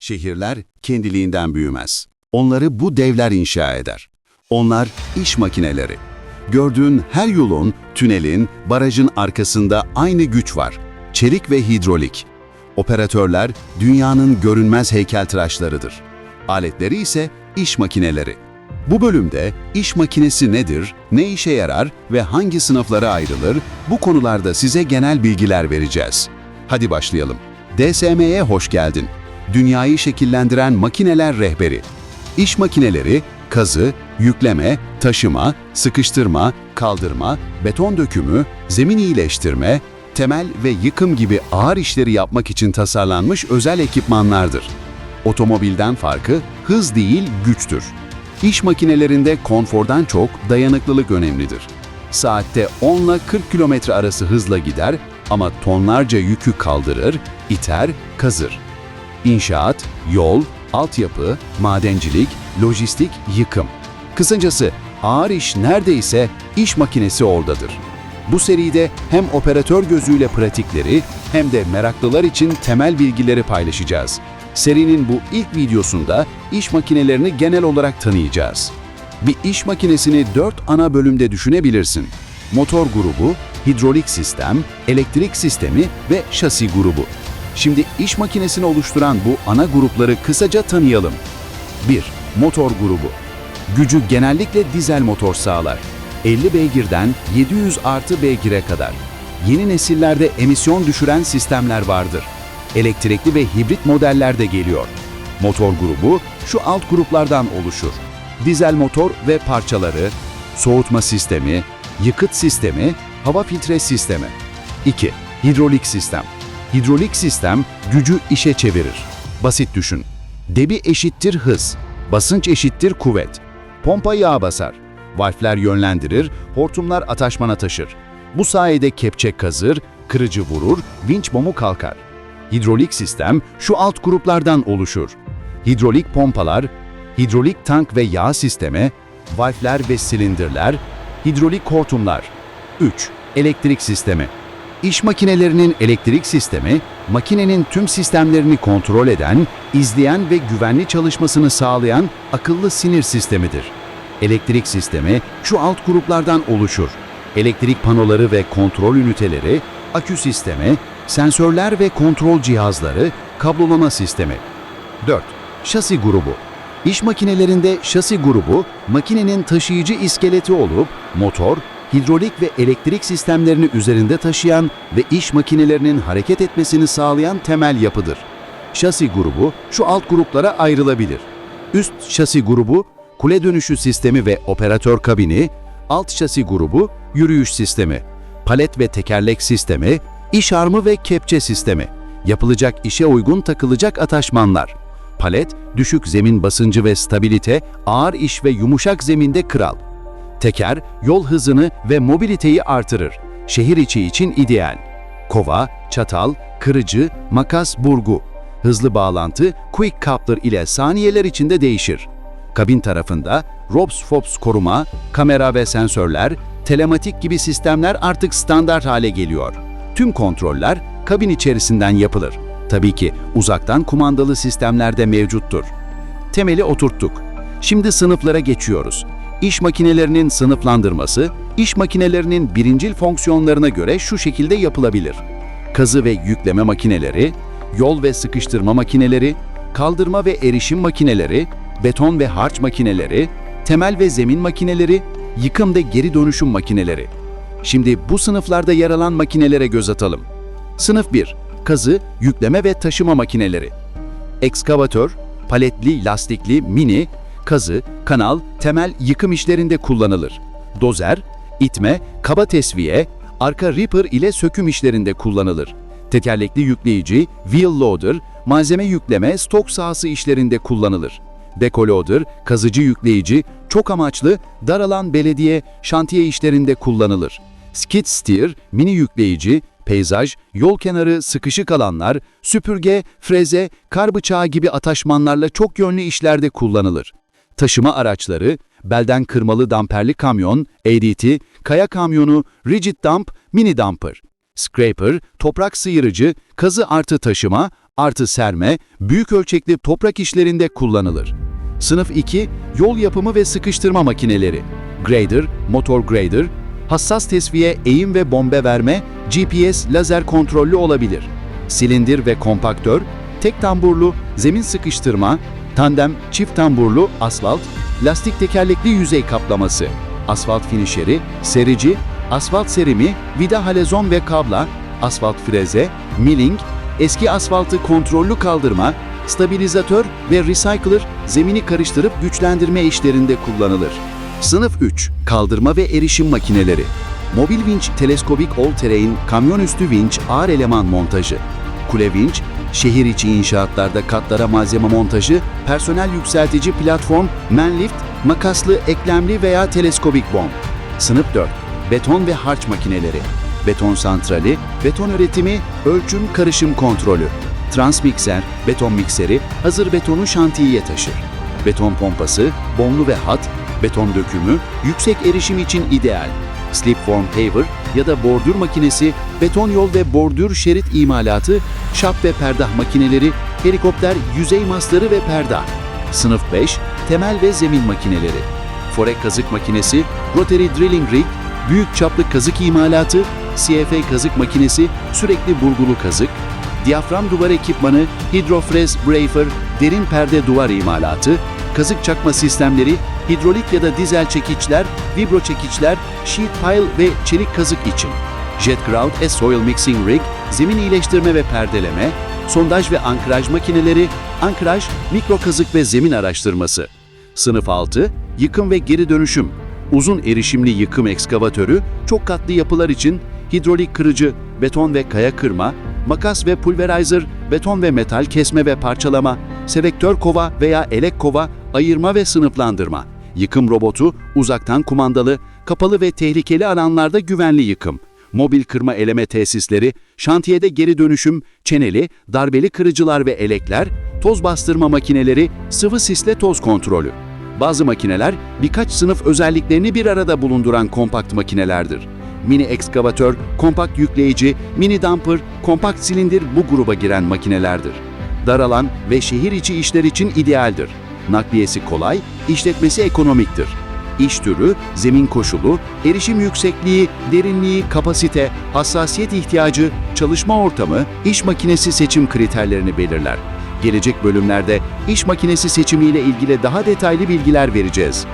Şehirler kendiliğinden büyümez. Onları bu devler inşa eder. Onlar iş makineleri. Gördüğün her yolun, tünelin, barajın arkasında aynı güç var. Çelik ve hidrolik. Operatörler dünyanın görünmez heykeltıraşlarıdır. Aletleri ise iş makineleri. Bu bölümde iş makinesi nedir, ne işe yarar ve hangi sınıflara ayrılır bu konularda size genel bilgiler vereceğiz. Hadi başlayalım. DSM'ye hoş geldin. Dünyayı şekillendiren makineler rehberi. İş makineleri kazı, yükleme, taşıma, sıkıştırma, kaldırma, beton dökümü, zemin iyileştirme, temel ve yıkım gibi ağır işleri yapmak için tasarlanmış özel ekipmanlardır. Otomobilden farkı hız değil güçtür. İş makinelerinde konfordan çok dayanıklılık önemlidir. Saatte 10 ile 40 km arası hızla gider ama tonlarca yükü kaldırır, iter, kazır. İnşaat, yol, altyapı, madencilik, lojistik, yıkım. Kısacası ağır iş neredeyse iş makinesi oradadır. Bu seride hem operatör gözüyle pratikleri hem de meraklılar için temel bilgileri paylaşacağız. Serinin bu ilk videosunda iş makinelerini genel olarak tanıyacağız. Bir iş makinesini dört ana bölümde düşünebilirsin. Motor grubu, hidrolik sistem, elektrik sistemi ve şasi grubu. Şimdi iş makinesini oluşturan bu ana grupları kısaca tanıyalım. 1. Motor grubu. Gücü genellikle dizel motor sağlar. 50 beygirden 700 artı beygire kadar. Yeni nesillerde emisyon düşüren sistemler vardır. Elektrikli ve hibrit modeller de geliyor. Motor grubu şu alt gruplardan oluşur. Dizel motor ve parçaları, soğutma sistemi, yakıt sistemi, hava filtre sistemi. 2. Hidrolik sistem. Hidrolik sistem gücü işe çevirir. Basit düşün. Debi eşittir hız, basınç eşittir kuvvet. Pompa yağ basar. Valfler yönlendirir, hortumlar ataşmana taşır. Bu sayede kepçe kazır, kırıcı vurur, vinç bomu kalkar. Hidrolik sistem şu alt gruplardan oluşur. Hidrolik pompalar, hidrolik tank ve yağ sistemi, valfler ve silindirler, hidrolik hortumlar. 3. Elektrik sistemi. İş makinelerinin elektrik sistemi, makinenin tüm sistemlerini kontrol eden, izleyen ve güvenli çalışmasını sağlayan akıllı sinir sistemidir. Elektrik sistemi şu alt gruplardan oluşur. Elektrik panoları ve kontrol üniteleri, akü sistemi, sensörler ve kontrol cihazları, kablolama sistemi. 4. Şasi grubu. İş makinelerinde şasi grubu, makinenin taşıyıcı iskeleti olup, motor, hidrolik ve elektrik sistemlerini üzerinde taşıyan ve iş makinelerinin hareket etmesini sağlayan temel yapıdır. Şasi grubu şu alt gruplara ayrılabilir. Üst şasi grubu, kule dönüşü sistemi ve operatör kabini, alt şasi grubu, yürüyüş sistemi, palet ve tekerlek sistemi, iş armı ve kepçe sistemi, yapılacak işe uygun takılacak ataşmanlar. Palet, düşük zemin basıncı ve stabilite, ağır iş ve yumuşak zeminde kral. Teker, yol hızını ve mobiliteyi artırır. Şehir içi için ideal. Kova, çatal, kırıcı, makas, burgu. Hızlı bağlantı, quick coupler ile saniyeler içinde değişir. Kabin tarafında ROPS FOPS koruma, kamera ve sensörler, telematik gibi sistemler artık standart hale geliyor. Tüm kontroller kabin içerisinden yapılır. Tabii ki uzaktan kumandalı sistemler de mevcuttur. Temeli oturttuk. Şimdi sınıflara geçiyoruz. İş makinelerinin sınıflandırması, iş makinelerinin birincil fonksiyonlarına göre şu şekilde yapılabilir. Kazı ve yükleme makineleri, yol ve sıkıştırma makineleri, kaldırma ve erişim makineleri, beton ve harç makineleri, temel ve zemin makineleri, yıkım ve geri dönüşüm makineleri. Şimdi bu sınıflarda yer alan makinelere göz atalım. Sınıf 1. Kazı, yükleme ve taşıma makineleri. Ekskavatör, paletli, lastikli, mini, kazı, kanal, temel yıkım işlerinde kullanılır. Dozer, itme, kaba tesviye, arka ripper ile söküm işlerinde kullanılır. Tekerlekli yükleyici, wheel loader, malzeme yükleme, stok sahası işlerinde kullanılır. Dekoloader, kazıcı yükleyici, çok amaçlı, dar alan belediye, şantiye işlerinde kullanılır. Skid steer, mini yükleyici, peyzaj, yol kenarı, sıkışık alanlar, süpürge, freze, kar bıçağı gibi ataşmanlarla çok yönlü işlerde kullanılır. Taşıma araçları, belden kırmalı damperli kamyon, ADT, kaya kamyonu, rigid dump, mini dumper. Scraper, toprak sıyırıcı, kazı artı taşıma, Artı serme, büyük ölçekli toprak işlerinde kullanılır. Sınıf 2, yol yapımı ve sıkıştırma makineleri. Grader, motor grader, hassas tesviye, eğim ve bombe verme, GPS, lazer kontrollü olabilir. Silindir ve kompaktör, tek tamburlu, zemin sıkıştırma, tandem, çift tamburlu, asfalt, lastik tekerlekli yüzey kaplaması, asfalt finişeri, serici, asfalt serimi, vida halezon ve kabla, asfalt freze, milling, eski asfaltı kontrollü kaldırma, stabilizatör ve recycler zemini karıştırıp güçlendirme işlerinde kullanılır. Sınıf 3. Kaldırma ve erişim makineleri. Mobil vinç, teleskobik all-terrain, kamyon üstü vinç, ağır eleman montajı. Kule vinç, şehir içi inşaatlarda katlara malzeme montajı, personel yükseltici platform, manlift, makaslı, eklemli veya teleskobik bomb. Sınıf 4. Beton ve harç makineleri. Beton santrali, beton üretimi, ölçüm, karışım kontrolü. Transmikser, beton mikseri, hazır betonu şantiyeye taşır. Beton pompası, bomlu ve hat, beton dökümü, yüksek erişim için ideal. Slipform paver ya da bordür makinesi, beton yol ve bordür şerit imalatı, şap ve perdah makineleri, helikopter, yüzey masları ve perdah. Sınıf 5, temel ve zemin makineleri. Fore kazık makinesi, rotary drilling rig, büyük çaplı kazık imalatı, CFA kazık makinesi, sürekli burgulu kazık, diyafram duvar ekipmanı, hidrofrez brafer, derin perde duvar imalatı, kazık çakma sistemleri, hidrolik ya da dizel çekiçler, vibro çekiçler, sheet pile ve çelik kazık için. Jet grout e soil mixing rig, zemin iyileştirme ve perdeleme, sondaj ve ankraj makineleri, ankraj, mikro kazık ve zemin araştırması. Sınıf 6, yıkım ve geri dönüşüm. Uzun erişimli yıkım ekskavatörü, çok katlı yapılar için hidrolik kırıcı, beton ve kaya kırma, makas ve pulverizer, beton ve metal kesme ve parçalama, selektör kova veya elek kova, ayırma ve sınıflandırma. Yıkım robotu, uzaktan kumandalı, kapalı ve tehlikeli alanlarda güvenli yıkım. Mobil kırma eleme tesisleri, şantiyede geri dönüşüm, çeneli, darbeli kırıcılar ve elekler, toz bastırma makineleri, sıvı sisle toz kontrolü. Bazı makineler birkaç sınıf özelliklerini bir arada bulunduran kompakt makinelerdir. Mini ekskavatör, kompakt yükleyici, mini dumper, kompakt silindir bu gruba giren makinelerdir. Dar alan ve şehir içi işler için idealdir. Nakliyesi kolay, işletmesi ekonomiktir. İş türü, zemin koşulu, erişim yüksekliği, derinliği, kapasite, hassasiyet ihtiyacı, çalışma ortamı, iş makinesi seçim kriterlerini belirler. Gelecek bölümlerde iş makinesi seçimiyle ilgili daha detaylı bilgiler vereceğiz.